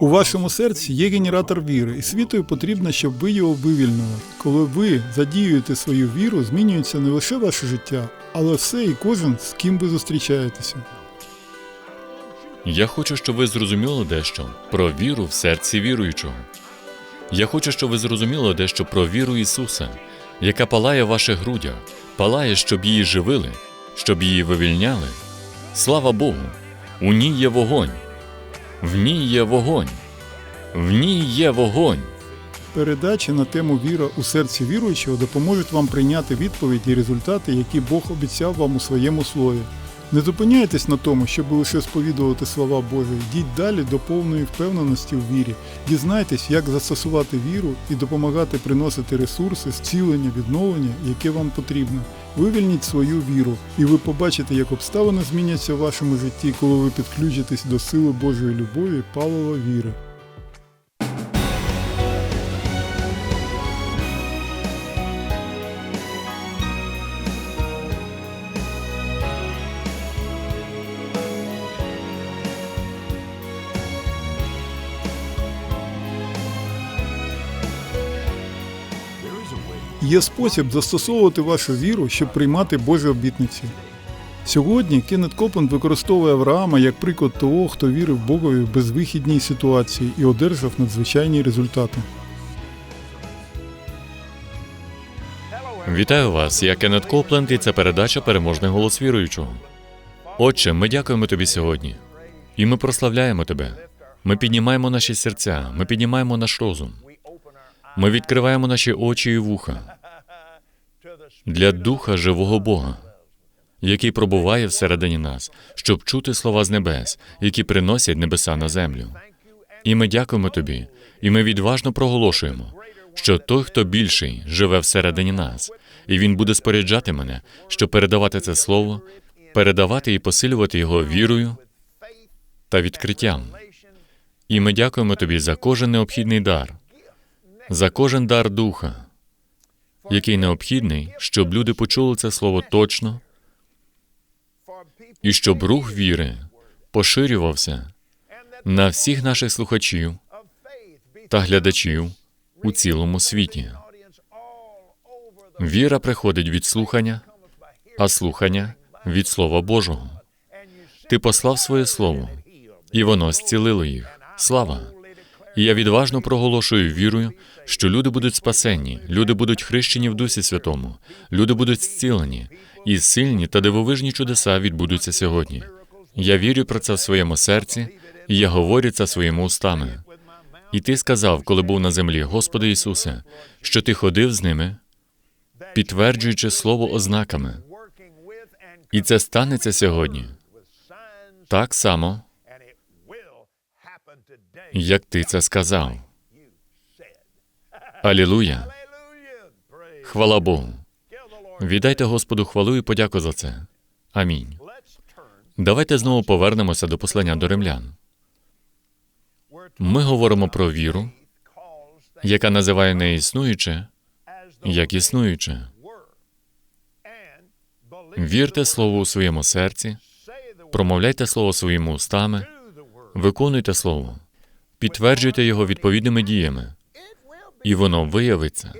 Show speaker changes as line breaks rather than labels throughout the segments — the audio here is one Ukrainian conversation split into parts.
У вашому серці є генератор віри, і світою потрібно, щоб ви його вивільнили. Коли ви задіюєте свою віру, змінюється не лише ваше життя, але все і кожен, з ким ви зустрічаєтеся.
Я хочу, щоб ви зрозуміли дещо про віру в серці віруючого. Я хочу, щоб ви зрозуміли дещо про віру Ісуса, яка палає в ваших грудях, палає, щоб її живили, щоб її вивільняли. Слава Богу! У ній є вогонь. В ній є вогонь. В ній є вогонь.
Передачі на тему віра у серці віруючого допоможуть вам прийняти відповіді і результати, які Бог обіцяв вам у своєму слові. Не зупиняйтесь на тому, щоб лише сповідувати слова Божі. Йдіть далі до повної впевненості в вірі. Дізнайтесь, як застосувати віру і допомагати приносити ресурси, зцілення, відновлення, яке вам потрібно. Вивільніть свою віру, і ви побачите, як обставини зміняться в вашому житті, коли ви підключитесь до сили Божої любові, палива віри. Є спосіб застосовувати вашу віру, щоб приймати Божі обітниці. Сьогодні Кеннет Копленд використовує Авраама як приклад того, хто вірив Богові в безвихідній ситуації і одержав надзвичайні результати.
Вітаю вас, я Кеннет Копленд, і це передача Переможний голос віруючого. Отче, ми дякуємо тобі сьогодні. І ми прославляємо тебе. Ми піднімаємо наші серця, ми піднімаємо наш розум. Ми відкриваємо наші очі і вуха для духа живого Бога, який пробуває всередині нас, щоб чути слова з небес, які приносять небеса на землю. І ми дякуємо тобі, і ми відважно проголошуємо, що той, хто більший, живе всередині нас, і він буде споряджати мене, щоб передавати це слово, передавати і посилювати його вірою та відкриттям. І ми дякуємо тобі за кожен необхідний дар, за кожен дар духа, який необхідний, щоб люди почули це слово точно, і щоб рух віри поширювався на всіх наших слухачів та глядачів у цілому світі. Віра приходить від слухання, а слухання від Слова Божого. Ти послав своє слово, і воно зцілило їх. Слава! І я відважно проголошую вірою, що люди будуть спасенні, люди будуть хрещені в Дусі Святому, люди будуть зцілені, і сильні та дивовижні чудеса відбудуться сьогодні. Я вірю про це в своєму серці, і я говорю це своїми устами. І ти сказав, коли був на землі, Господи Ісусе, що ти ходив з ними, підтверджуючи слово ознаками. І це станеться сьогодні. Так само, як ти це сказав. Алілуя! Хвала Богу! Віддайте Господу хвалу і подяку за це. Амінь. Давайте знову повернемося до послання до римлян. Ми говоримо про віру, яка називає неіснуюче як існуюче. Вірте слову у своєму серці, промовляйте слово своїми устами, виконуйте слово, підтверджуйте його відповідними діями, і воно виявиться,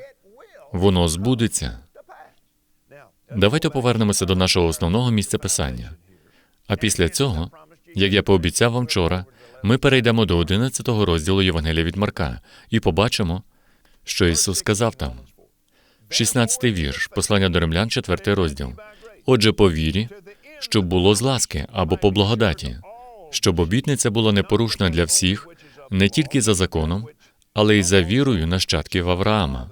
воно збудеться. Давайте повернемося до нашого основного місця писання. А після цього, як я пообіцяв вам вчора, ми перейдемо до 11 розділу Євангелія від Марка і побачимо, що Ісус сказав там. 16 вірш, послання до римлян, 4 розділ. Отже, по вірі, щоб було з ласки або по благодаті, щоб обітниця була непорушна для всіх, не тільки за законом, але й за вірою нащадків Авраама,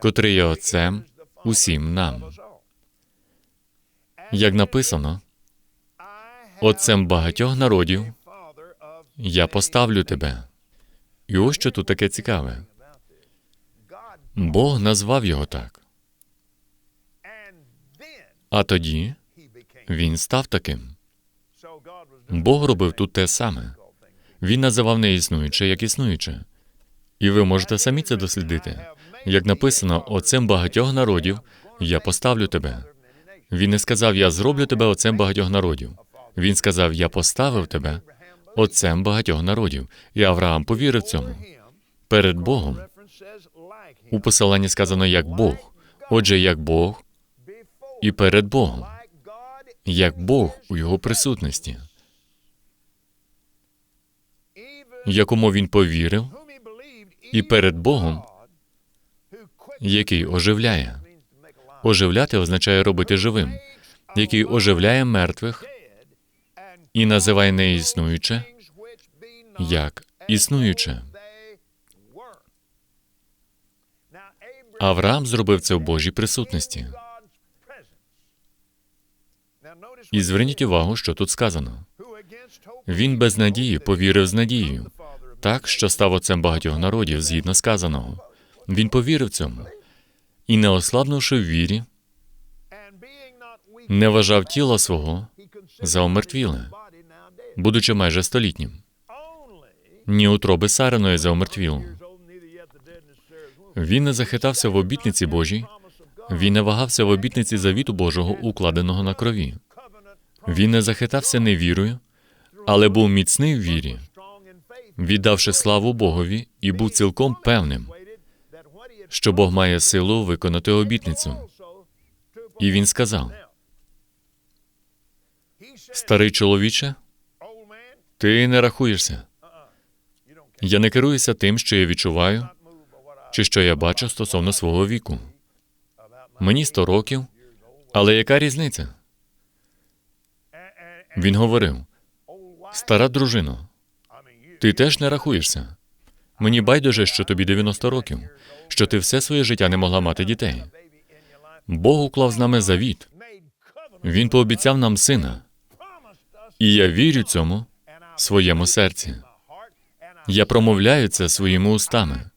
котрий є отцем усім нам. Як написано, отцем багатьох народів я поставлю тебе. І ось що тут таке цікаве. Бог назвав його так. А тоді він став таким. Бог робив тут те саме. Він називав неіснуюче як існуюче. І ви можете самі це дослідити. Як написано, отцем багатьох народів я поставлю тебе. Він не сказав, я зроблю тебе отцем багатьох народів. Він сказав, я поставив тебе отцем багатьох народів, і Авраам повірив цьому. Перед Богом у посиланні сказано як Бог. Отже, як Бог і перед Богом, як Бог у його присутності, якому він повірив, і перед Богом, який оживляє. Оживляти означає робити живим, який оживляє мертвих і називає неіснуюче як існуюче. Авраам зробив це в Божій присутності. І зверніть увагу, що тут сказано. Він без надії повірив з надією, так що став отцем багатьох народів, згідно сказаного. Він повірив цьому і, не ослабнувши в вірі, не вважав тіла свого за омертвіле, будучи майже столітнім. Ні утроби Сариної за омертвілу. Він не захитався в обітниці Божій, він не вагався в обітниці завіту Божого, укладеного на крові. Він не захитався невірою, але був міцний в вірі, віддавши славу Богові, і був цілком певним, що Бог має силу виконати обітницю. І він сказав: Старий чоловіче, ти не рахуєшся. Я не керуюся тим, що я відчуваю, чи що я бачу стосовно свого віку. Мені сто років, але яка різниця? Він говорив: стара дружино, ти теж не рахуєшся. Мені байдуже, що тобі 90 років, що ти все своє життя не могла мати дітей. Бог уклав з нами завіт. Він пообіцяв нам сина. І я вірю цьому своєму серці. Я промовляю це своїми устами.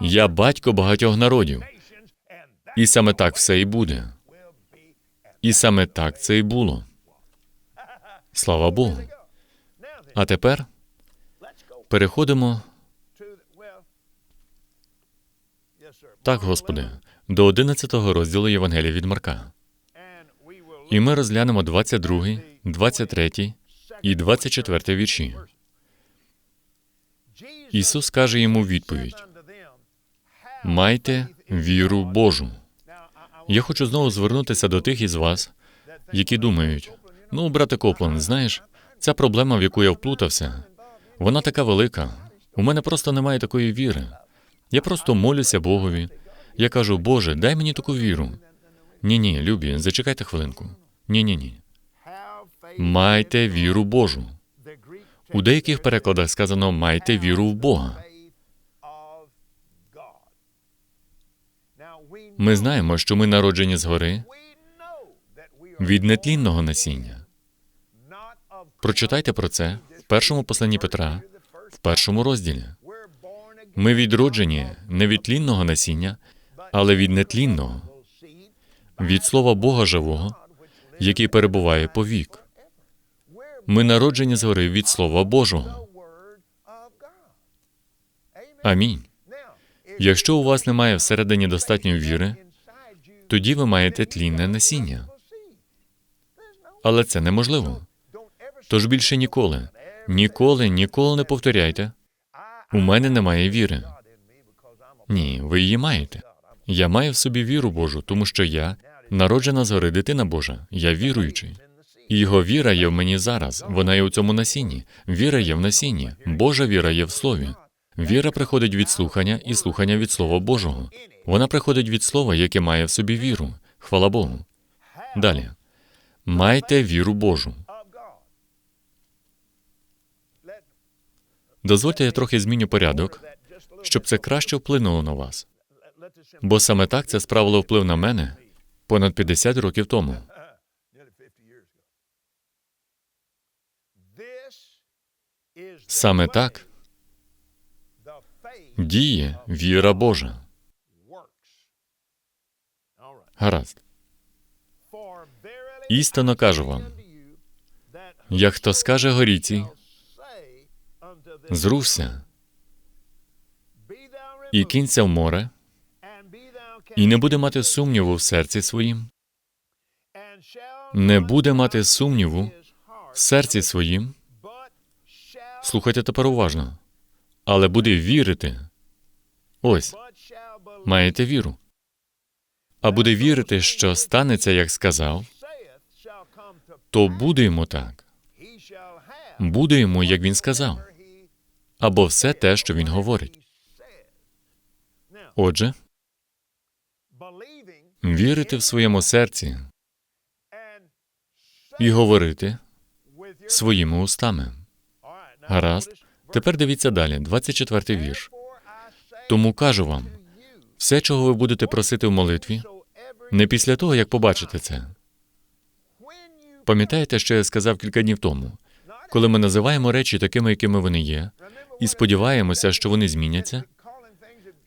Я батько багатьох народів. І саме так все і буде. І саме так це і було. Слава Богу. А тепер переходимо так, Господи, до 11 розділу Євангелія від Марка. І ми розглянемо 22, 23 і 24 вірші. Ісус каже йому відповідь: Майте віру Божу. Я хочу знову звернутися до тих із вас, які думають: ну, брате Коплан, знаєш, ця проблема, в яку я вплутався, вона така велика. У мене просто немає такої віри. Я просто молюся Богові. Я кажу, Боже, дай мені таку віру. Ні, ні, любі, зачекайте хвилинку. Ні, ні, ні. Майте віру Божу. У деяких перекладах сказано майте віру в Бога. Ми знаємо, що ми народжені згори від нетлінного насіння. Прочитайте про це в першому посланні Петра, в першому розділі. Ми відроджені не від тлінного насіння, але від нетлінного, від слова Бога живого, який перебуває по вік. Ми народжені згори від Слова Божого. Амінь. Якщо у вас немає всередині достатньої віри, тоді ви маєте тлінне насіння. Але це неможливо. Тож більше ніколи, ніколи, ніколи не повторяйте. У мене немає віри. Ні, ви її маєте. Я маю в собі віру Божу, тому що я народжена згори дитина Божа. Я віруючий. Його віра є в мені зараз. Вона є у цьому насінні. Віра є в насінні. Божа віра є в слові. Віра приходить від слухання і слухання від Слова Божого. Вона приходить від слова, яке має в собі віру. Хвала Богу. Далі. Майте віру Божу. Дозвольте, я трохи зміню порядок, щоб це краще вплинуло на вас. Бо саме так це справило вплив на мене понад 50 років тому. Саме так діє віра Божа. Гаразд. Істинно кажу вам, як хто скаже горіці, зрувся і кинься в море, і не буде мати сумніву в серці своїм, не буде мати сумніву в серці своїм, Слухайте тепер уважно. Але буде вірити. Ось, маєте віру. А буде вірити, що станеться, як сказав, то буде йому так. Буде йому, як він сказав, або все те, що він говорить. Отже, вірити в своєму серці і говорити своїми устами. Гаразд. Тепер дивіться далі, 24 вірш. Тому кажу вам, все, чого ви будете просити в молитві, не після того, як побачите це. Пам'ятаєте, що я сказав кілька днів тому, коли ми називаємо речі такими, якими вони є, і сподіваємося, що вони зміняться?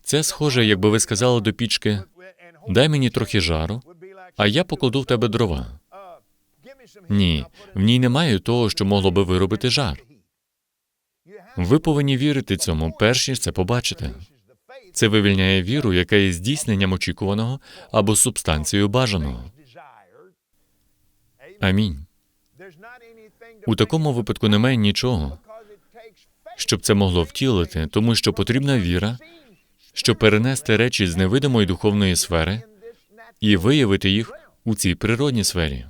Це схоже, якби ви сказали до пічки: дай мені трохи жару, а я покладу в тебе дрова. Ні, в ній немає того, що могло би виробити жар. Ви повинні вірити цьому, перш ніж це побачите. Це вивільняє віру, яка є здійсненням очікуваного або субстанцією бажаного. Амінь. У такому випадку немає нічого, щоб це могло втілити, тому що потрібна віра, щоб перенести речі з невидимої духовної сфери і виявити їх у цій природній сфері.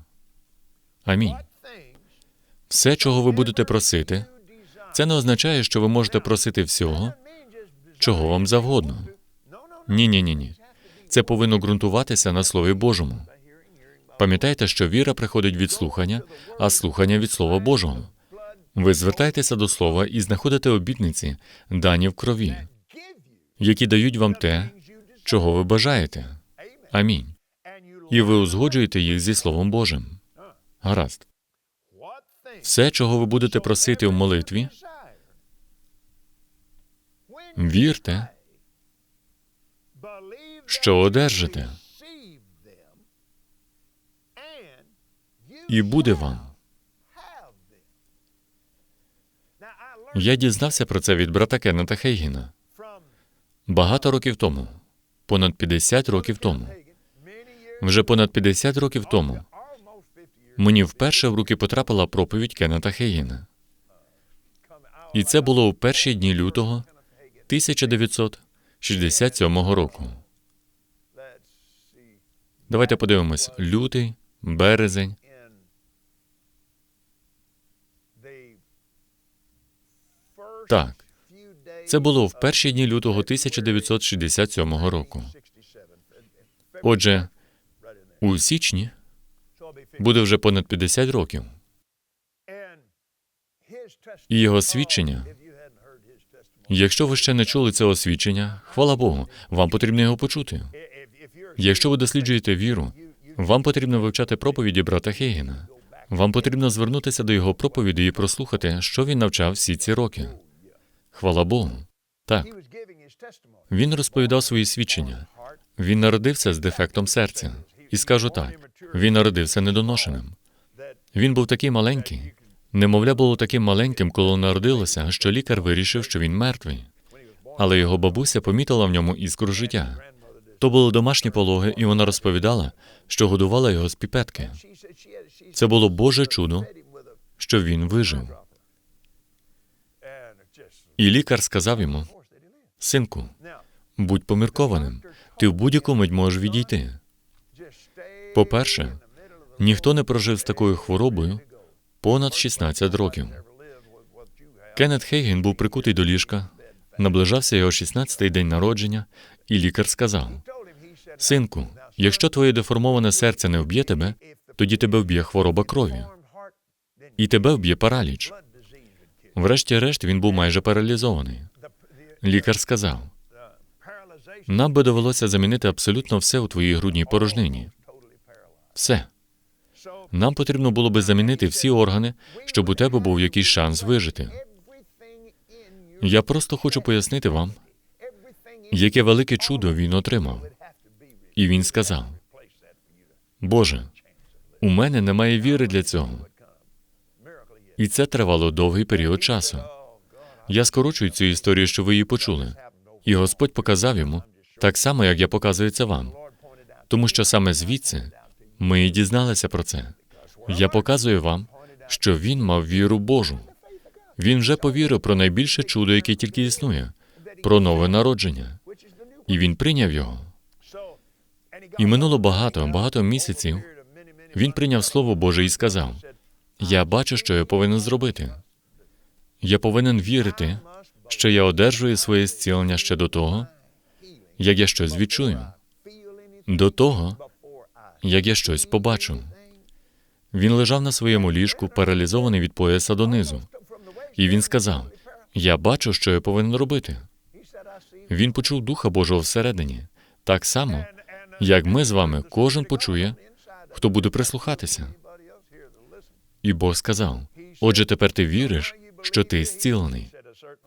Амінь. Все, чого ви будете просити, це не означає, що ви можете просити всього, чого вам завгодно. Ні, ні, ні, ні. Це повинно ґрунтуватися на Слові Божому. Пам'ятайте, що віра приходить від слухання, а слухання від Слова Божого. Ви звертаєтеся до Слова і знаходите обітниці, дані в крові, які дають вам те, чого ви бажаєте. Амінь. І ви узгоджуєте їх зі Словом Божим. Гаразд. Все, чого ви будете просити в молитві, вірте, що одержите, і буде вам. Я дізнався про це від брата Кеннета Хейгіна багато років тому, понад 50 років тому. Вже понад 50 років тому мені вперше в руки потрапила проповідь Кеннета Хейгіна. І це було у перші дні лютого 1967 року. Давайте подивимось: лютий, березень. Так, це було в перші дні лютого 1967 року. Отже, у січні буде вже понад 50 років. І його свідчення. Якщо ви ще не чули цього свідчення, хвала Богу, вам потрібно його почути. Якщо ви досліджуєте віру, вам потрібно вивчати проповіді брата Хейгена. Вам потрібно звернутися до його проповіді і прослухати, що він навчав всі ці роки. Хвала Богу. Так, він розповідав свої свідчення. Він народився з дефектом серця. І скажу так: він народився недоношеним. Він був такий маленький. Немовля було таким маленьким, коли народилося, що лікар вирішив, що він мертвий. Але його бабуся помітила в ньому іскру життя. То були домашні пологи, і вона розповідала, що годувала його з піпетки. Це було Боже чудо, що він вижив. І лікар сказав йому: синку, будь поміркованим, ти в будь-яку мить можеш відійти. По-перше, ніхто не прожив з такою хворобою понад 16 років. Кеннет Хейген був прикутий до ліжка, наближався його 16-й день народження, і лікар сказав: Синку, якщо твоє деформоване серце не вб'є тебе, тоді тебе вб'є хвороба крові, і тебе вб'є параліч. Врешті-решт він був майже паралізований. Лікар сказав: нам би довелося замінити абсолютно все у твоїй грудній порожнині. Все. Нам потрібно було би замінити всі органи, щоб у тебе був якийсь шанс вижити. Я просто хочу пояснити вам, яке велике чудо він отримав. І він сказав: Боже, у мене немає віри для цього. І це тривало довгий період часу. Я скорочую цю історію, що ви її почули. І Господь показав йому так само, як я показую це вам. Тому що саме звідси ми і дізналися про це. Я показую вам, що він мав віру Божу. Він вже повірив про найбільше чудо, яке тільки існує, про нове народження, і він прийняв його. І минуло багато, багато місяців. Він прийняв Слово Боже і сказав: Я бачу, що я повинен зробити. Я повинен вірити, що я одержую своє зцілення ще до того, як я щось відчую, до того, як я щось побачу. Він лежав на своєму ліжку, паралізований від пояса донизу, і він сказав: Я бачу, що я повинен робити. Він почув Духа Божого всередині, так само, як ми з вами, кожен почує, хто буде прислухатися. І Бог сказав: Отже, тепер ти віриш, що ти зцілений.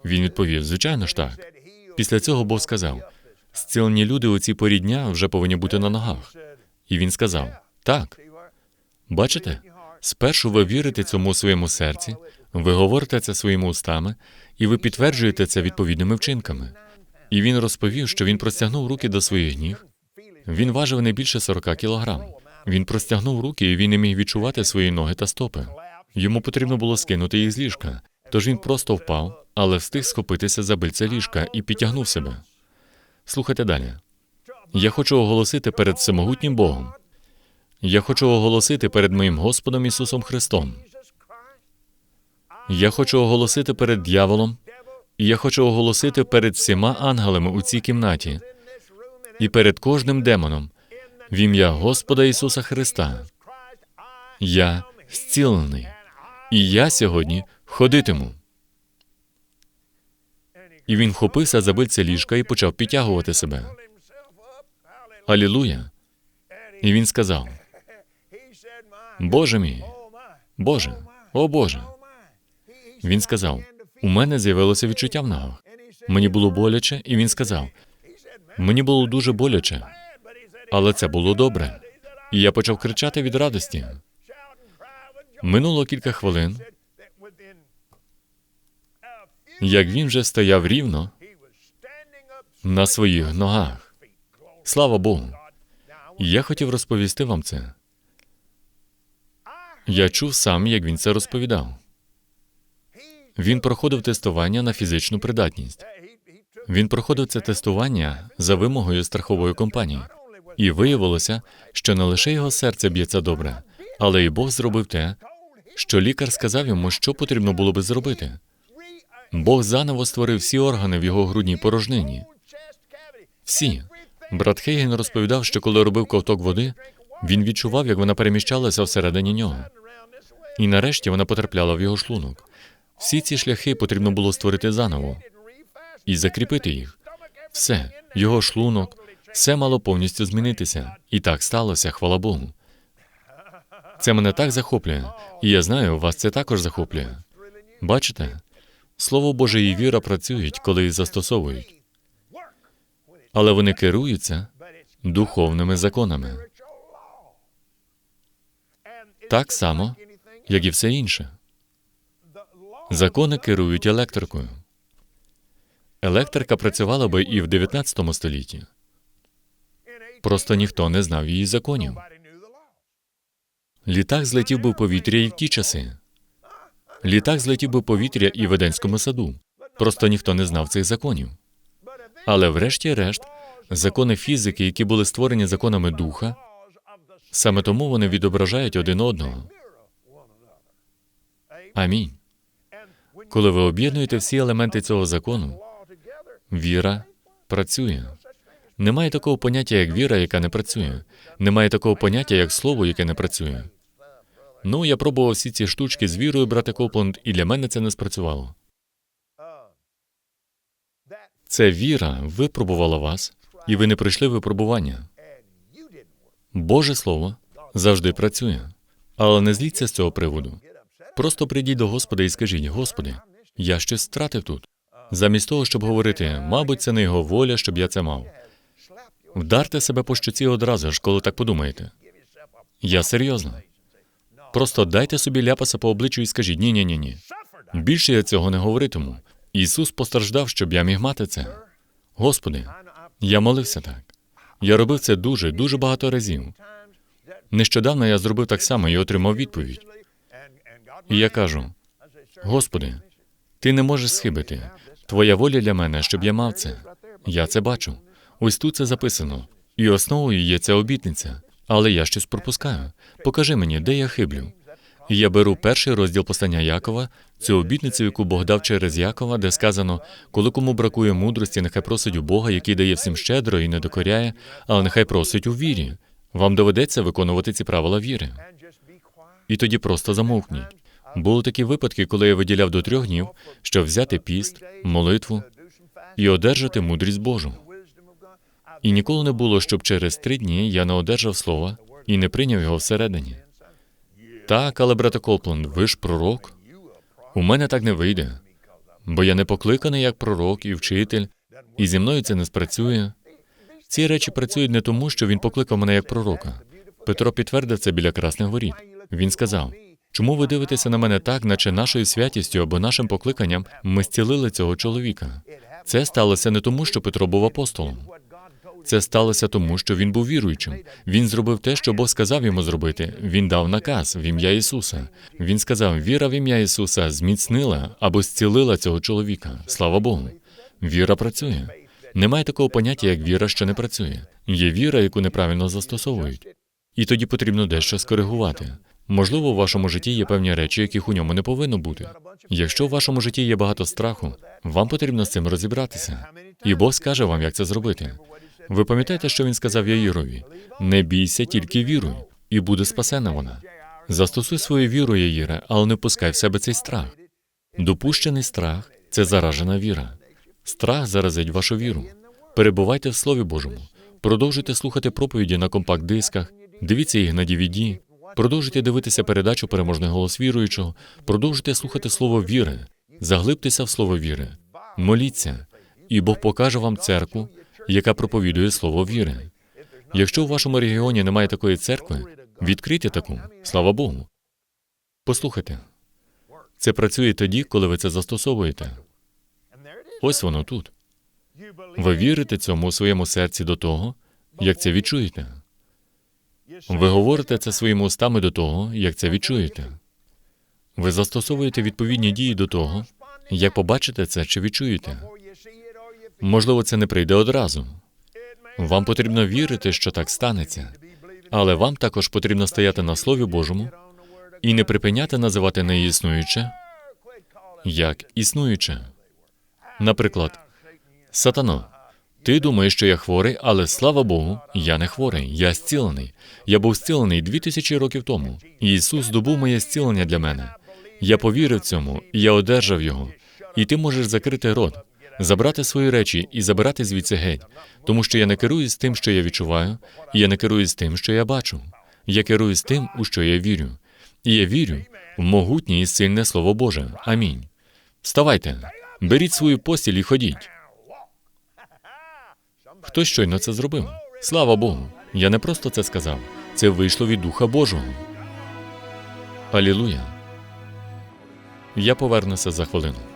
Він відповів: Звичайно ж так. Після цього Бог сказав: Зцілені люди у цій порі дня вже повинні бути на ногах. І він сказав: Так. Бачите? Спершу ви вірите цьому своєму серці, ви говорите це своїми устами, і ви підтверджуєте це відповідними вчинками. І він розповів, що він простягнув руки до своїх ніг. Він важив не більше 40 кілограм. Він простягнув руки, і він не міг відчувати свої ноги та стопи. Йому потрібно було скинути їх з ліжка. Тож він просто впав, але встиг схопитися за бильце ліжка і підтягнув себе. Слухайте далі. Я хочу оголосити перед всемогутнім Богом. Я хочу оголосити перед моїм Господом Ісусом Христом. Я хочу оголосити перед дьяволом, я хочу оголосити перед всіма ангелами у цій кімнаті і перед кожним демоном в ім'я Господа Ісуса Христа. Я зцілений, і я сьогодні ходитиму. І він вхопився за бильце ліжка і почав підтягувати себе. Алілуя! І він сказав: Боже мій, Боже, о Боже. Він сказав: У мене з'явилося відчуття в ногах. Мені було боляче, і він сказав: Мені було дуже боляче, але це було добре. І я почав кричати від радості. Минуло кілька хвилин, як він вже стояв рівно на своїх ногах. Слава Богу. Я хотів розповісти вам це. Я чув сам, як він це розповідав. Він проходив тестування на фізичну придатність. Він проходив це тестування за вимогою страхової компанії, і виявилося, що не лише його серце б'ється добре, але й Бог зробив те, що лікар сказав йому, що потрібно було би зробити. Бог заново створив всі органи в його грудній порожнині. Всі. Брат Хейген розповідав, що коли робив ковток води, він відчував, як вона переміщалася всередині нього. І нарешті вона потрапляла в його шлунок. Всі ці шляхи потрібно було створити заново і закріпити їх. Все, його шлунок, все мало повністю змінитися. І так сталося, хвала Богу. Це мене так захоплює, і я знаю, вас це також захоплює. Бачите, Слово Боже і віра працюють, коли їх застосовують, але вони керуються духовними законами, так само, як і все інше. Закони керують електрикою. Електрика працювала би і в 19 столітті. Просто ніхто не знав її законів. Літак злетів би в повітря і в ті часи. Літак злетів би в повітря і в Еденському саду. Просто ніхто не знав цих законів. Але врешті-решт, закони фізики, які були створені законами духа, саме тому вони відображають один одного. Амінь. Коли ви об'єднуєте всі елементи цього закону, віра працює. Немає такого поняття, як віра, яка не працює. Немає такого поняття, як слово, яке не працює. Ну, я пробував всі ці штучки з вірою, брате Копленд, і для мене це не спрацювало. Це віра випробувала вас, і ви не пройшли випробування. Боже Слово завжди працює. Але не зліться з цього приводу. Просто прийдіть до Господа і скажіть: Господи, я щось втратив тут. Замість того, щоб говорити, мабуть, це не його воля, щоб я це мав. Вдарте себе по щоці одразу ж, коли так подумаєте. Я серйозно. Просто дайте собі ляпаса по обличчю і скажіть ні, ні, ні, ні. Більше я цього не говоритиму. Ісус постраждав, щоб я міг мати це. Господи, я молився так. Я робив це дуже, дуже багато разів. Нещодавно я зробив так само і отримав відповідь. І я кажу: Господи, Ти не можеш схибити. Твоя воля для мене, щоб я мав це. Я це бачу. Ось тут це записано. І основою є ця обітниця. Але я щось пропускаю. Покажи мені, де я хиблю. Я беру перший розділ послання Якова, цю обітницю, яку Бог дав через Якова, де сказано: коли кому бракує мудрості, нехай просить у Бога, який дає всім щедро і не докоряє, але нехай просить у вірі. Вам доведеться виконувати ці правила віри. І тоді просто замовкніть. Були такі випадки, коли я виділяв до трьох днів, щоб взяти піст, молитву і одержати мудрість Божу. І ніколи не було, щоб через три дні я не одержав слова і не прийняв його всередині. Так, але брате Копланд, ви ж пророк. У мене так не вийде, бо я не покликаний як пророк і вчитель, і зі мною це не спрацює. Ці речі працюють не тому, що він покликав мене як пророка. Петро підтвердив це біля красних воріт. Він сказав: чому ви дивитеся на мене так, наче нашою святістю або нашим покликанням ми зцілили цього чоловіка? Це сталося не тому, що Петро був апостолом. Це сталося тому, що він був віруючим. Він зробив те, що Бог сказав йому зробити. Він дав наказ в ім'я Ісуса. Він сказав: віра в ім'я Ісуса зміцнила або зцілила цього чоловіка. Слава Богу. Віра працює. Немає такого поняття, як віра, що не працює. Є віра, яку неправильно застосовують. І тоді потрібно дещо скоригувати. Можливо, у вашому житті є певні речі, яких у ньому не повинно бути. Якщо в вашому житті є багато страху, вам потрібно з цим розібратися. І Бог скаже вам, як це зробити. Ви пам'ятаєте, що він сказав Яїрові? Не бійся, тільки віруй, і буде спасена вона. Застосуй свою віру, Яїре, але не пускай в себе цей страх. Допущений страх це заражена віра. Страх заразить вашу віру. Перебувайте в Слові Божому. Продовжуйте слухати проповіді на компакт-дисках, дивіться їх на DVD, продовжуйте дивитися передачу Переможний голос віруючого, продовжуйте слухати слово віри, заглибтеся в слово віри, моліться, і Бог покаже вам церкву, яка проповідує слово віри. Якщо у вашому регіоні немає такої церкви, відкрийте таку, слава Богу. Послухайте, це працює тоді, коли ви це застосовуєте. Ось воно тут. Ви вірите цьому у своєму серці до того, як це відчуєте. Ви говорите це своїми устами до того, як це відчуєте. Ви застосовуєте відповідні дії до того, як побачите це чи відчуєте. Можливо, це не прийде одразу. Вам потрібно вірити, що так станеться, але вам також потрібно стояти на Слові Божому і не припиняти називати неіснуюче як існуюче. Наприклад, Сатано, ти думаєш, що я хворий, але слава Богу, я не хворий, я зцілений. Я був зцілений дві тисячі років тому. Ісус здобув моє зцілення для мене. Я повірив цьому, я одержав його. І ти можеш закрити рот, забрати свої речі і забирати звідси геть, тому що я не керуюсь тим, що я відчуваю, і я не керуюсь тим, що я бачу. Я керуюсь тим, у що я вірю. І я вірю в могутнє і сильне Слово Боже. Амінь. Вставайте, беріть свою постіль і ходіть. Хтось щойно це зробив. Слава Богу. Я не просто це сказав. Це вийшло від Духа Божого. Алілуя. Я повернуся за хвилину.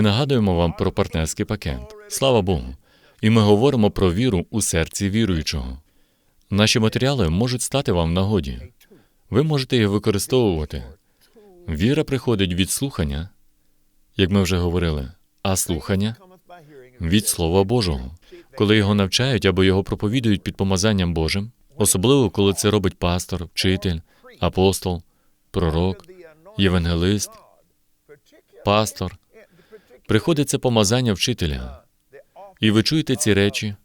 Ми нагадуємо вам про партнерський пакет. Слава Богу. І ми говоримо про віру у серці віруючого. Наші матеріали можуть стати вам в нагоді. Ви можете їх використовувати. Віра приходить від слухання, як ми вже говорили, а слухання від Слова Божого. Коли його навчають або його проповідують під помазанням Божим, особливо коли це робить пастор, вчитель, апостол, пророк, євангелист, пастор, приходить це помазання вчителя, і ви чуєте ці речі,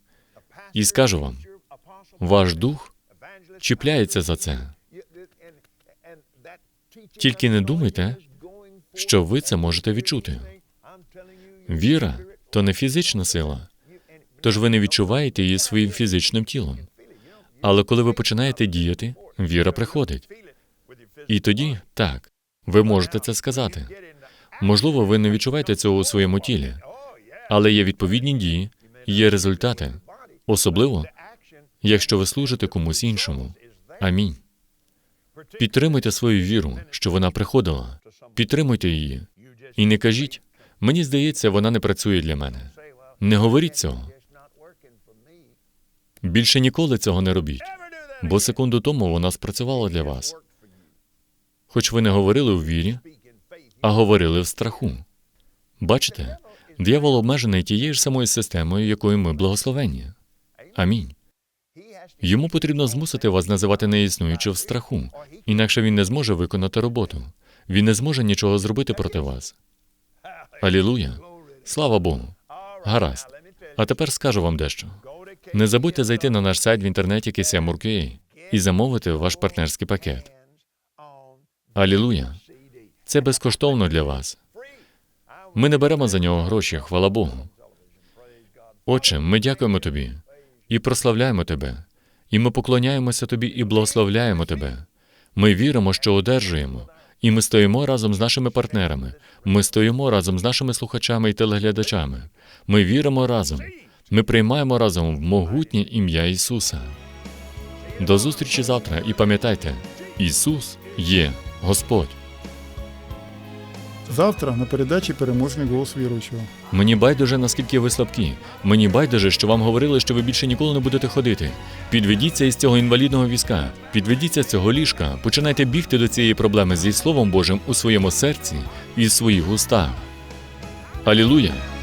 і скажу вам, ваш дух чіпляється за це.
Тільки не думайте,
що ви це можете відчути. Віра то не фізична сила, тож ви не відчуваєте її своїм фізичним тілом. Але коли ви починаєте діяти, віра приходить. І тоді, так, ви можете це сказати. Можливо, ви не відчуваєте цього у своєму тілі, але є відповідні дії, є результати, особливо, якщо ви служите комусь іншому. Амінь. Підтримуйте свою віру, що вона приходила. Підтримуйте її. І не кажіть, мені здається, вона не працює для мене. Не говоріть цього. Більше ніколи цього не робіть, бо секунду тому вона спрацювала для вас. Хоч ви не говорили у вірі, а говорили в страху. Бачите, диявол обмежений тією ж самою системою, якою ми благословенні. Амінь. Йому потрібно змусити вас називати неіснуюче в страху, інакше він не зможе виконати роботу. Він не зможе нічого зробити проти вас. Алілуя! Слава Богу! Гаразд. А тепер скажу вам дещо. Не забудьте зайти на наш сайт в інтернеті KCM.UA і замовити ваш партнерський пакет. Алілуя! Це безкоштовно для вас. Ми не беремо за нього гроші, хвала Богу. Отче, ми дякуємо тобі і прославляємо тебе, і ми поклоняємося тобі і благословляємо тебе. Ми віримо, що одержуємо, і ми стоїмо разом з нашими партнерами. Ми стоїмо разом з нашими слухачами і телеглядачами. Ми віримо разом. Ми приймаємо разом в могутнє ім'я Ісуса. До зустрічі завтра і пам'ятайте, Ісус є Господь.
Завтра на передачі переможний голос віруючого.
Мені байдуже, наскільки ви слабкі. Мені байдуже, що вам говорили, що ви більше ніколи не будете ходити. Підведіться із цього інвалідного візка, підведіться з цього ліжка, починайте бігти до цієї проблеми зі Словом Божим у своєму серці і в своїх устах. Алілуя!